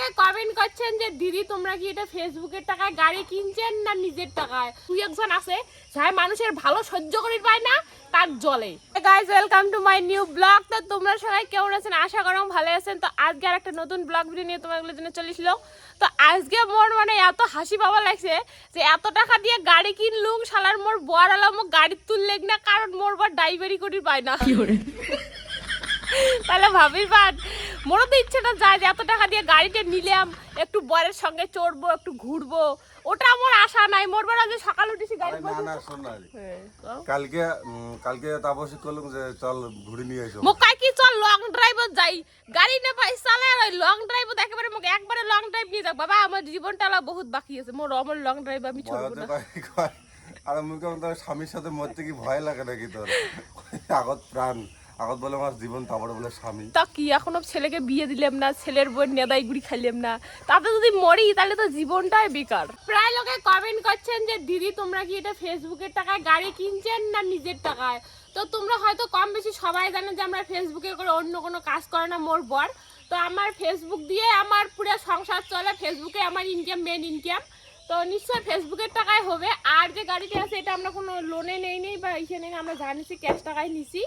লোকে কমেন্ট করছেন যে, দিদি, তোমরা কি এটা ফেসবুকের টাকায় গাড়ি কিনছেন না নিজের টাকায়? তুই একজন আছে যাই মানুষের ভালো সহ্য করির পায় না, তার জলে। Guys welcome to my new blog তো তোমরা সবাই কেমন আছেন? আশা করো ভালো আছেন। তো আজকে আর একটা নতুন ব্লগ ভিডিও নিয়ে তোমাদের জন্য চলেছিল তো আজকে মোর মানে এত হাসি পাওয়া লাগছে যে, এত টাকা দিয়ে গাড়ি কিনলুম, শালার মোর বর আলাম গাড়ি তুললেক না, কারণ মোর বর ড্রাইভারি করি পায় না। তাহলে ভাবি পান মোরও তো ইচ্ছেটা যায় যে এত টাকা দিয়ে গাড়িটা নিলাম একটু বরের সঙ্গে চড়বো একটু ঘুরবো। ওটা আমার আশা নাই। মোর বড় আজকে সকাল উঠেছি গাড়ি হ্যাঁ? কালকে কালকে তাপসী করলাম যে চল ঘুরে নিয়ে এসো মোক কয় কি চল লং ড্রাইভে যাই? গাড়ি না পাই চালে ওই লং ড্রাইভে একেবারে মোক একবারে লং ড্রাইভ নিয়ে যাক। বাবা আমার জীবনটা বহুত বাকি আছে। মোর আমার লং ড্রাইভ আমি ছড়বো না। আর কেমন তোর স্বামীর সাথে মরতে কি ভয় লাগে নাকি তোর? আগত প্রাণ। আগত বলে আমার জীবন তারপরে বলে স্বামী। তা কি? এখনও ছেলেকে বিয়ে দিলাম না ছেলের বই নেদাই গুড়ি খাইলাম না। তাতে যদি মরি তাহলে তো জীবনটাই বেকার। প্রায় লোকে কমেন্ট করছেন যে দিদি তোমরা কি এটা ফেসবুকের টাকায় গাড়ি কিনছেন না নিজের টাকায়? তো তোমরা হয়তো কম বেশি সবাই জানে যে আমরা ফেসবুকে করে অন্য কোনো কাজ করে না মোর বর। তো আমার ফেসবুক দিয়ে আমার পুরো সংসার চলে। ফেসবুকে আমার ইনকাম মেন ইনকাম তো নিশ্চয়ই ফেসবুকের টাকায় হবে। আর যে গাড়িটা আছে এটা আমরা কোনো লোনে নেই নেই বা ইসে নেই আমরা জানিছি ক্যাশ টাকায় নিছি।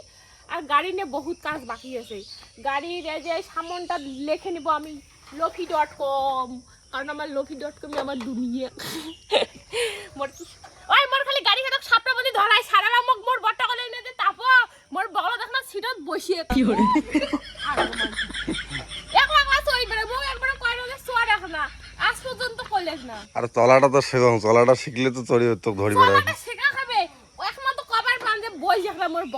আর গাড়ি নিয়ে বহুত কাজ বাকি আছে। গাড়ির এই যে সামনটা লিখে নিব আমি লফি ডট কম কারণ আমার লফি ডট কমই আমার দুনিয়া। মোর কি ওই মোর খালি গাড়ি খাটক সাপটা বলি ধরাই সারা মোক মোর বট্টা কলে এনে দে তাপ মোর বগল দেখ না সিটত বসিয়ে কি হরে একলা একলা চই বেড়ে মোক একবার কয় রগে সোয়া দেখ না আজ পর্যন্ত কইলেস না। আর চলাটা তো শেখাম চলাটা শিখলে তো চড়ি তো ধরি বেড়াই চলাটা শেখা খাবে ও একমাত্র কবার পান যে বই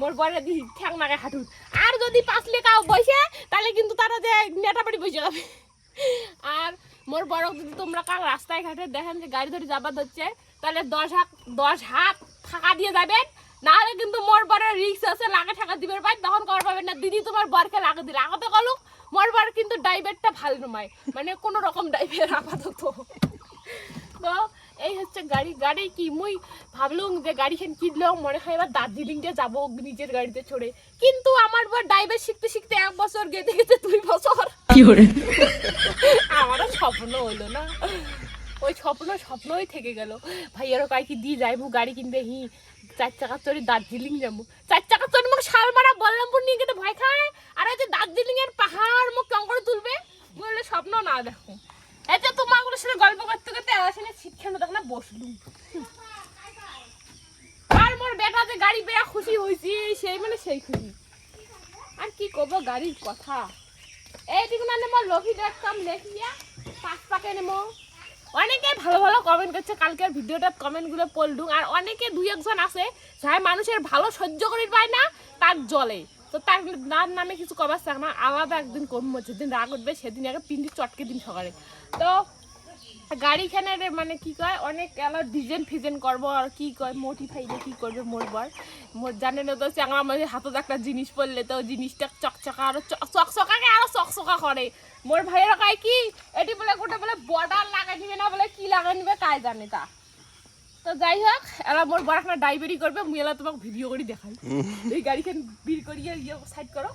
মোর বরে দি ঠ্যাং নাকে হাঁটুন আর যদি পাশলে কাউ বসে, তাহলে কিন্তু তারা যে নেটাপাটি বসে যাবে। আর মোর বড় যদি তোমরা কাল রাস্তায় ঘাটে দেখেন যে গাড়ি ধরে যাবার হচ্ছে, তাহলে দশ হাত দশ হাত ফাঁকা দিয়ে যাবেন। নাহলে কিন্তু মোর বরের রিক্স আছে, লাগে টাকা দিবে পাই তখন কর পাবেন না। দিদি তোমার বরকে লাগে দিলে। আগতে কলু, মোর বর কিন্তু ড্রাইভারটা ভালো নয়। মানে কোনো রকম ড্রাইভার আপাতত। তো হচ্ছে গাড়ি গাড়ি কি? মুই ভাবলুম যে গাড়িখান কিনলেও মনে হয় এবার দার্জিলিংটা যাব নিজের গাড়িতে চড়ে। কিন্তু আমার বর ড্রাইভার শিখতে শিখতে এক বছর গেতে গেতে দুই বছর। আমারও স্বপ্ন হইল না। ওই স্বপ্ন স্বপ্নই থেকে গেল। ভাইয়ারও কয় কি দিয়ে যাইবো গাড়ি কিনবে হি চার চাকা চড়ে দার্জিলিং যাব। চার চাকা চড়ে মোক শালমারা বল্লমপুর নিয়ে গেলে ভয় খায়? আর ওই যে দার্জিলিং এর পাহাড় মুখ কেমন করে তুলবে? বললে স্বপ্ন না দেখো। এই যে তোমাগুলোর সাথে গল্প করতে করতে আসেনি শিক্ষানো দেখ না, বসলুম। আর মোর বেটা গাড়ি পেয়ে খুশি হয়েছি সেই মানে সেই খুশি। আর কি করব, গাড়ির কথা। এইদিকে মানে মোর লভি ডট কম লেখিয়া পাঁচ পাকে নেব অনেকে ভালো ভালো কমেন্ট করছে, কালকের ভিডিওটাত কমেন্টগুলো পড়লুম। আর অনেকে দুই একজন আছে যাই মানুষের ভালো সহ্য করির পায় না, তার জলে। তো তার তার নামে কিছু কবার চাক না, আলাদা একদিন করব, যেদিন রাগ উঠবে সেদিন আগে পিন্ডি চটকে দিন সকালে। তো গাড়িখানের মানে কি কয়, অনেক এলো ডিজাইন ফিজেন করব, আর কি কয় মোটিফাইলে কি করবে মোর বর। মোর জানে না তো চ্যাংড়া মাঝে হাতত একটা জিনিস পড়লে তো জিনিসটা চকচকা আরও চকচকাকে আরও চকচকা করে। মোর ভাইয়েরা কয় কি, এটি বলে গোটা বলে বর্ডার লাগাই নিবে না বলে কি লাগাই নিবে কাই জানে তা। তো যাই হোক এলা মোর বড় একটা ড্রাইভারি করবে মুই এলা তোমাকে ভিডিও করে দেখাই। এই গাড়িখান বিল করিয়ে ইয়ে সাইড করো।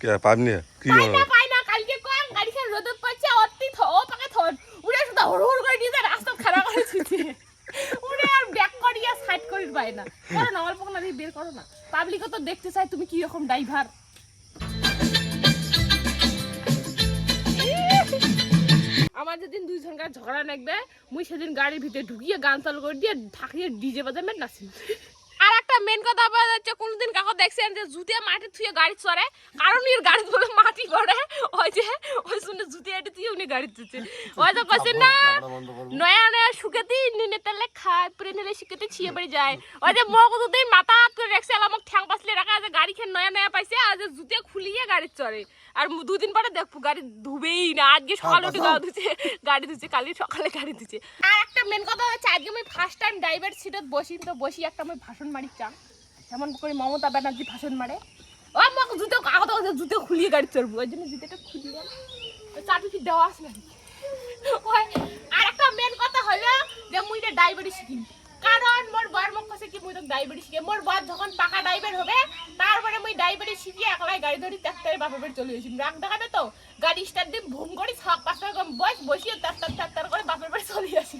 কে পাবনি? কি না পাই না কালকে কম গাড়িখান রোদত পাচ্ছে অতি থ ও পাকে থন। উড়ে শুধু হড় হড় করে দিয়ে রাস্তা খারাপ করে ছুটে উড়ে আর ব্যাক করিয়া সাইড করির পায় না। করো না অল্প না বের করো না। পাবলিকও তো দেখতে চাই তুমি কি রকম ড্রাইভার আমার যেদিন দুইজনকার ঝগড়া লাগবে মুই সেদিন গাড়ির ভিতরে ঢুকিয়ে গান চালু করে দিয়ে ঢাকিয়ে ডিজে বাজাবেন নাচি। আর একটা মেন কথা বলা যাচ্ছে কোনদিন কাকো দেখছেন যে জুতে মাটি থুয়ে গাড়ি চড়ে। কারণ এর গাড়ি বলে মাটি পড়ে ওই যে ওই শুনে জুতে আটি থুয়ে উনি গাড়ি তুলছে ওই তো কইছেন না নয়া নয়া শুকেতে নিনে তেলে খায় পরে নিলে শুকেতে ছিয়ে পড়ে যায়। ওই যে মগ দুদিন মাথা হাত করে রাখছে আর আমাকে ঠ্যাং পাসলে রাখা আছে গাড়ি খেয়ে নয়া নয়া পাইছে আর যে জুতে খুলিয়ে গাড়ি চড়ে আর দুদিন পরে দেখব গাড়ি ধুবেই না। আজকে সকালে উঠে গাও ধুছে গাড়ি ধুছে কালি সকালে গাড়ি ধুছে। আর একটা মেন কথা হচ্ছে আজকে আমি ফার্স্ট টাইম ড্রাইভার সিটত বসি তো বসি একটা আমি ভাষণ মারি চান যেমন করে মমতা ব্যানার্জি ভাষণ মারে। ও আমাকে জুতো আগত আগত জুতো খুলিয়ে গাড়ি চড়বো। ওই জন্য জুতোটা খুলিয়ে চাটুকি দেওয়া আসলে ওই আর একটা মেন কথা হলো যে মুই যে ড্রাইভারি শিখি কারণ মোর বর মোক কাছে কি মুই তো ড্রাইভারি শিখে মোর বর যখন পাকা ড্রাইভার হবে তারপরে মুই ড্রাইভারি শিখি একলাই গাড়ি ধরি ট্রাক্টরে বাপের বাড়ি চলে গেছি। রাগ দেখাবে তো? গাড়ি স্টার্ট দিয়ে ভুম করে সাত পাঁচটা বয়স বস বসিয়ে ট্রাক্টর ট্রাক্টর করে বাপের বাড়ি চলে আসি।